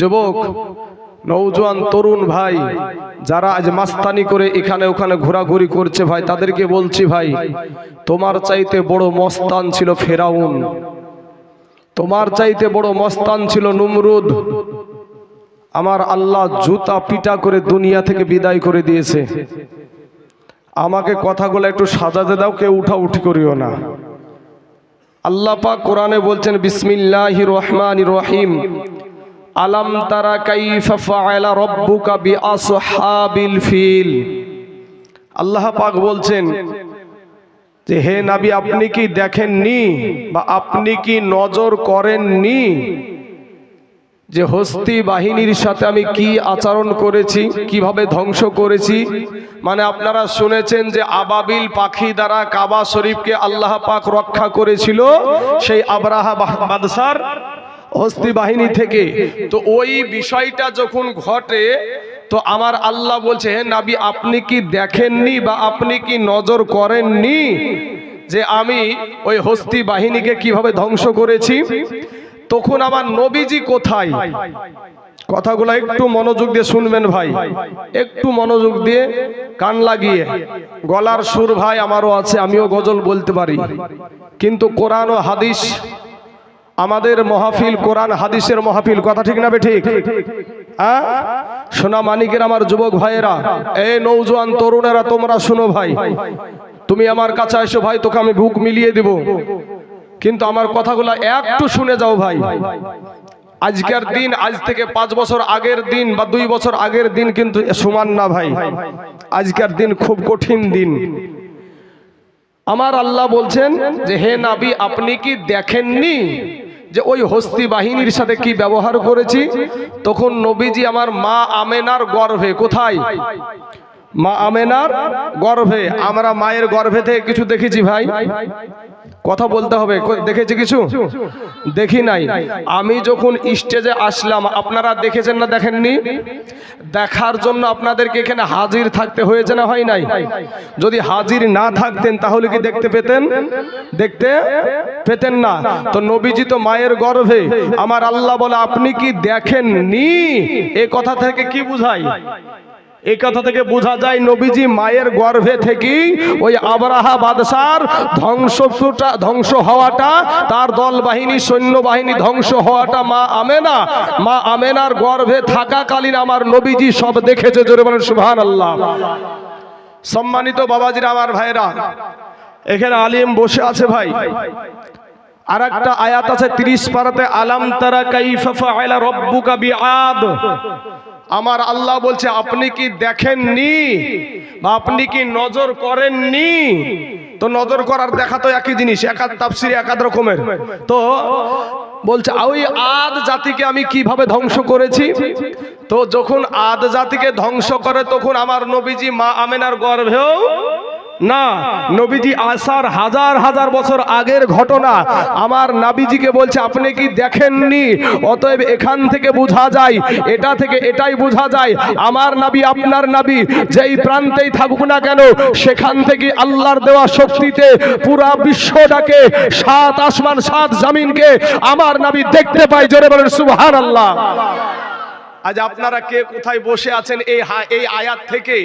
যুবক নৌজওয়ান তরুণ ভাই, যারা আজ মাস্তানি করে এখানে ওখানে ঘোরাঘুরি করছে ভাই, তাদেরকে বলছি ভাই, তোমার চাইতে বড় মস্তান ছিল ফেরাউন। তোমার চাইতে বড় মস্তান ছিল নুমরুদ। আমার আল্লাহ জুতা পিটা করে দুনিয়া থেকে বিদায় করে দিয়েছে। আমাকে কথাগুলো একটু সাজাতে দাও, কেউ উঠা উঠি করিও না। আল্লাহ পাক কোরআনে বলছেন, বিসমিল্লাহির রহমানির রহিম। আলাম তারা কাইফা ফাআলা রাব্বুকা বিআসহাবিল ফিল। আল্লাহ পাক বলছেন যে, হে নবী, আপনি কি দেখেননি বা আপনি কি নজর করেননি যে, হস্তি বাহিনীর সাথে আমি কি আচরণ করেছি, কীভাবে ধ্বংস করেছি? মানে আপনারা শুনেছেন যে, আবাবিল পাখি দ্বারা কাবা শরীফকে আল্লাহ পাক রক্ষা করেছিল সেই আবরাহা বাদশার হস্তি বাহিনী থেকে। তো ওই বিষয়টা যখন ঘটে তো আমার আল্লাহ বলছে হে নাবি আপনি কি দেখেননি বা আপনি কি নজর করেননি যে আমি ওই হস্তি বাহিনীকে কীভাবে ধ্বংস করেছি? তখন আমার নবীজি কোথায়? কথাগুলো একটু মনোযোগ দিয়ে শুনবেন ভাই। একটু মনোযোগ দিয়ে কান লাগিয়ে। গলার সুর ভাই আমারও আছে আমিও গজল বলতে পারি। কিন্তু কোরআন ও হাদিস আমাদের মহাফিল কোরআন, হাদিসের মহাফিল, কথা ঠিক না বে ঠিক? হ্যাঁ? সোনা মানিকের আমার যুবক ভাইয়েরা, এ নৌজওয়ান তরুণেরা, তোমরা শুনো ভাই। তুমি আমার কাছে এসো ভাই, তোকে আমি বুক মিলিয়ে দিব। কিন্তু আমার কথাগুলো একটু শুনে যাও ভাই। আজকের দিন, আজ থেকে পাঁচ বছর আগের দিন বা দুই বছর আগের দিন কিন্তু সমান না ভাই। আজকের দিন খুব কঠিন দিন। আমার আল্লাহ বলছেন যে, হে নাবি, আপনি কি দেখেননি যে ওই হস্তি বাহিনীর সাথে কি ব্যবহার করেছি? তখন নবীজি আমার মা আমেনার গর্ভে, কোথায়? মা আমেনার গর্ভে। আমরা মায়ের গর্ভে থেকে কিছু দেখেছি ভাই। কথা বলতে হবে। দেখেছি কিছু? দেখি নাই। আমি যখন স্টেজে আসলাম, আপনারা দেখেছেন না দেখেননি? দেখার জন্য আপনাদেরকে এখানে হাজির থাকতে হয়েছে না হয় নাই? যদি হাজির না থাকতেন, তাহলে কি দেখতে পেতেন? দেখতে পেতেন না। তো নবীজি তো মায়ের গর্ভে। আমার আল্লাহ বলে, আপনি কি দেখেননি? এ কথা থেকে কি বুঝায়? এই কথা থেকে বোঝা যায় নবীজি মায়ের গর্ভে থেকেই ওই আবরাহা বাদশার ধ্বংসটা ধ্বংস হওয়াটা, তার দল বাহিনী সৈন্য বাহিনী ধ্বংস হওয়াটা মা আমেনা। মা আমেনার গর্ভে থাকাকালীন আমার নবীজি সব দেখেছে জোরে বলেন সুবহান আল্লাহ সম্মানিত বাবাজিরা, আমার ভাইরা এখানে আলিম বসে আছে ভাই। আর একটা আয়াত আছে, তিরিশ পারাতে, আলাম তারা কাইফা রব্বুকা বিআদ। আমার আল্লাহ বলছে, আপনি কি দেখেননি বা আপনি কি নজর করেননি? তো নজর করার দেখা তো একই জিনিস একাদ তাপসির একাদ রকমের। তো বলছে, ওই আদ জাতিকে আমি কীভাবে ধ্বংস করেছি? তো যখন আদ জাতিকে ধ্বংস করে, তখন আমার নবীজি মা আমেনার গর্ভেও না, নবীজি আসার হাজার হাজার বছর আগের ঘটনা। আমার নাবিজিকে বলছে, আপনি কি দেখেননি? অতএব এখান থেকে বোঝা যায়, এটা থেকে এটাই বোঝা যায়। আমার নাবি আপনার নাবি, যেই প্রান্তেই থাকুক না কেন, সেখান থেকে আল্লাহর দেওয়া শক্তিতে পুরা বিশ্বটাকে সাত আসমান, সাত জামিনকে আমার নাবি দেখতে পাই জোরে বলেন সুবহান আল্লাহ আজ আপনারা কে কোথায় বসে আছেন এই এই আয়াত থেকে?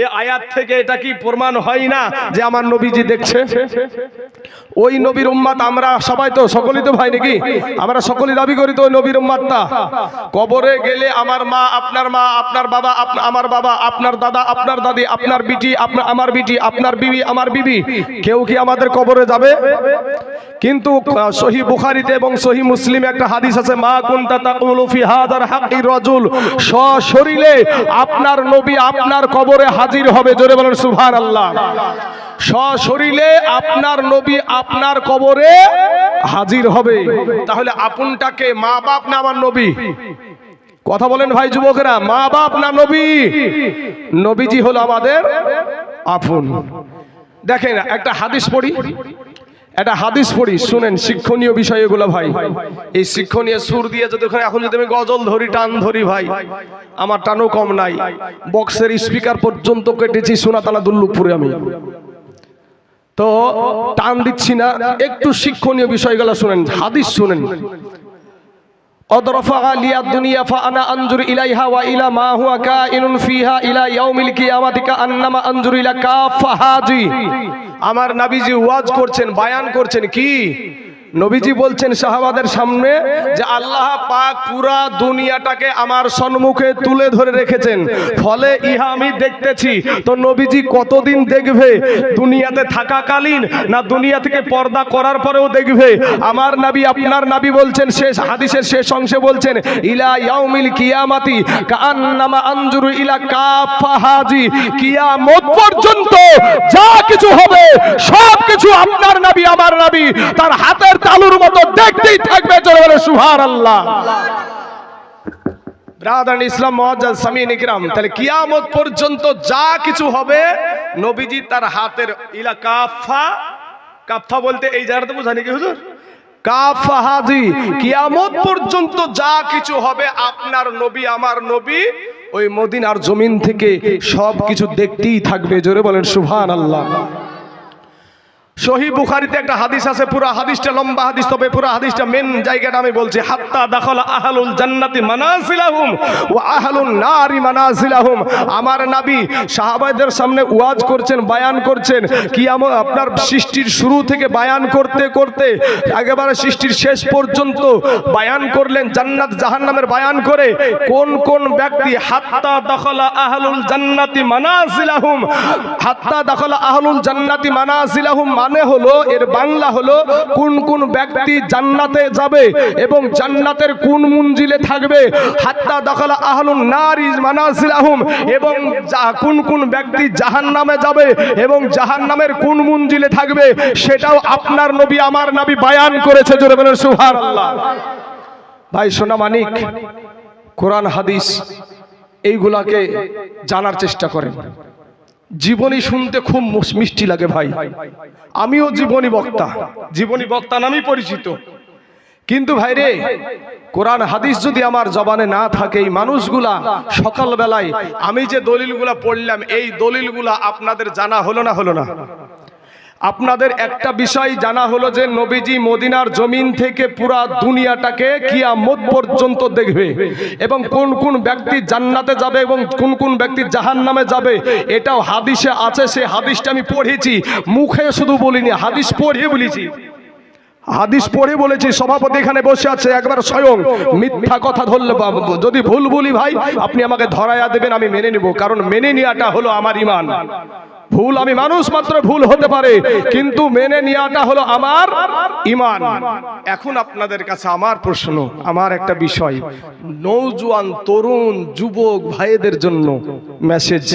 এই আয়াত থেকে এটা কি প্রমাণ হয় না যে আমার নবীজি দেখছে? ওই নবীর উম্মাত আমরা সবাই তো, সকলেই তো ভাই নাকি? আমরা সকলেই দাবি করি তো ওই নবীর উম্মাতটা কবরে গেলে আমার মা, আপনার মা, আপনার বাবা আমার বাবা, আপনার দাদা, আপনার দাদি, আপনার বিটি আপনার আমার বিটি, আপনার বিবি, আমার বিবি। কেউ কি আমাদের কবরে যাবে? কিন্তু সহি বুখারিতে এবং সহি মুসলিমে একটা হাদিস আছে, মা কুনতা তাকুলু ফি হাদার হাক্কি রাজুল সশরীরে আপনার নবী আপনার কবরে হাজির হবে। জোরে বলেন, সুবহানাল্লাহ। সশরীরে আপনার নবী আপনার কবরে হাজির হবে। তাহলে আপনটাকে মা বাপ না আমার নবী? কথা বলেন ভাই যুবকেরা, মা বাপ না নবী? নবীজি হলো আমাদের আপন। দেখেন, একটা হাদিস পড়ি। একটা হাদিস পড়ি, শুনেন, শিক্ষণীয় বিষয় এগুলো ভাই। এই শিক্ষণীয় সুর দিয়ে যদি ওখানে এখন যদি আমি গজল ধরি, টান ধরি ভাই, আমার টানও কম নাই। বক্সের স্পিকার পর্যন্ত কেটেছি সোনাতলা দুল্লুপুরে আমি। তো টান দিচ্ছি না, একটু শিক্ষণীয় বিষয়গুলো শুনেন, হাদিস শুনেন। অদরফা আলিয়া দুনিয়া ফা আনা আনজুর ইলাইহা ওয়া ইলা মা হুয়া কাইনুন ফিহা ইলা ইয়াউমিল কিয়ামাতিকা আন্নামা আনজুর ইলা কাফা হাজি আমার নাবিজি ওয়াজ করছেন বায়ান করছেন কি? নবীজি বলছেন সাহাবাদের সামনে যে আল্লাহ পাক পুরা দুনিয়াটাকে আমার সম্মুখে তুলে ধরে রেখেছেন। ফলে ইহা আমি দেখতেছি। তো নবীজি কতদিন দেখবে? দুনিয়াতে থাকাকালীন না দুনিয়া থেকে পর্দা করার পরেও দেখবে? আমার নাবি, আপনার নাবি বলছেন, শেষ হাদিসের শেষ অংশে বলছেন, ইলা ইয়াউমিল কিয়ামাতি কান্নামা আনজুরু ইলা কাফা হাজি। কিয়ামত পর্যন্ত যা কিছু হবে সব কিছু আপনার নাবি, আমার নাবি, তার হাতের তালুর মতো দেখতেই থাকবে বলে, সুবহানাল্লাহ। ব্রাদার ইসলাম সামিন ইকরাম, তাহলে কিয়ামত পর্যন্ত যা কিছু হবে, নবীজি তার হাতের ইলা কাফা কাফা বলতে এই জায়গাটা বোঝানি কি হুজুর? কাফা হাজি, কিয়ামত পর্যন্ত যা কিছু হবে, আপনার নবী, আমার নবী, ওই মদিনার জমিন থেকে সব কিছু দেখতেই থাকবে, জোরে বলেন সুবহান আল্লাহ সহি বুখারিতে একটা হাদিস আছে, পুরো হাদিসটা লম্বা হাদিস, তবে পুরো হাদিসটা মেন জায়গাটা আমি বলছি, হাত্তা দাখলা আহলুল জান্নাতি মানাজিলাহুম ওয়া আহলুন নারি মানাজিলাহুম। আমার নবী সাহাবাদের সামনে ওয়াজ করছেন, বায়ান করছেন কি আপনার সৃষ্টির শুরু থেকে বায়ান করতে করতে, একেবারে সৃষ্টির শেষ পর্যন্ত বায়ান করলেন, জান্নাত জাহান্নামের বায়ান করে, কোন কোন ব্যক্তি হাত্তা দাখলা আহলুল জান্নাতি মানাজিলাহুম, হাত্তা দাখলা আহলুল জান্নাতি মানাজিলাহুম মানে হলো, এর বাংলা হলো, কোন কোন ব্যক্তি জান্নাতে যাবে এবং জান্নাতের কোন মঞ্জিলে থাকবে। হাত্তা দাখলা আহলুন নারি মানাজিলাহুম এবং কোন কোন ব্যক্তি জাহান্নামে যাবে এবং জাহান্নামের কোন মঞ্জিলে থাকবে, সেটাও আপনার নবী, আমার নবী বায়ান করেছে জোরে বলেন সুবহানাল্লাহ। ভাই সোনা মানিক, কোরআন, হাদিস, এইগুলাকে জানার চেষ্টা করেন। জীবনী শুনতে খুব মিষ্টি লাগে ভাই। আমিও জীবনী বক্তা। জীবনী বক্তা নামই পরিচিত। কিন্তু ভাই রে, কোরআন হাদিস যদি আমার জবানে না থাকে, এই মানুষগুলা সকালবেলায় আমি যে দলিলগুলা পড়লাম, এই দলিলগুলা আপনাদের জানা হলো না হলো না? আপনাদের একটা বিষয় জানা হলো যে নবীজি মদিনার জমিন থেকে পুরা দুনিয়াটাকে কিয়ামত পর্যন্ত দেখবে এবং কোন কোন ব্যক্তি জান্নাতে যাবে এবং কোন কোন ব্যক্তি জাহান নামে যাবে এটাও হাদিসে আছে, সে হাদিসটা আমি পড়েছি। মুখে শুধু বলিনি, হাদিস পড়ে বলেছি। হাদিস পড়ে বলেছি সভাপতি এখানে বসে আছে একবার স্বয়ং মিথ্যা কথা ধরলে যদি ভুল বলি ভাই আপনি আমাকে ধরায়া দেবেন আমি মেনে নিব কারণ মেনে নেওয়াটা হলো আমার ইমান। ভুল আমি মানুষ মাত্র ভুল হতে পারে কিন্তু মেনে নেওয়াটা হলো আমার ইমান। এখন আপনাদের কাছে আমার প্রশ্ন আমার একটা বিষয়। নৌজওয়ান তরুণ যুবক ভাইদের জন্য মেসেজ।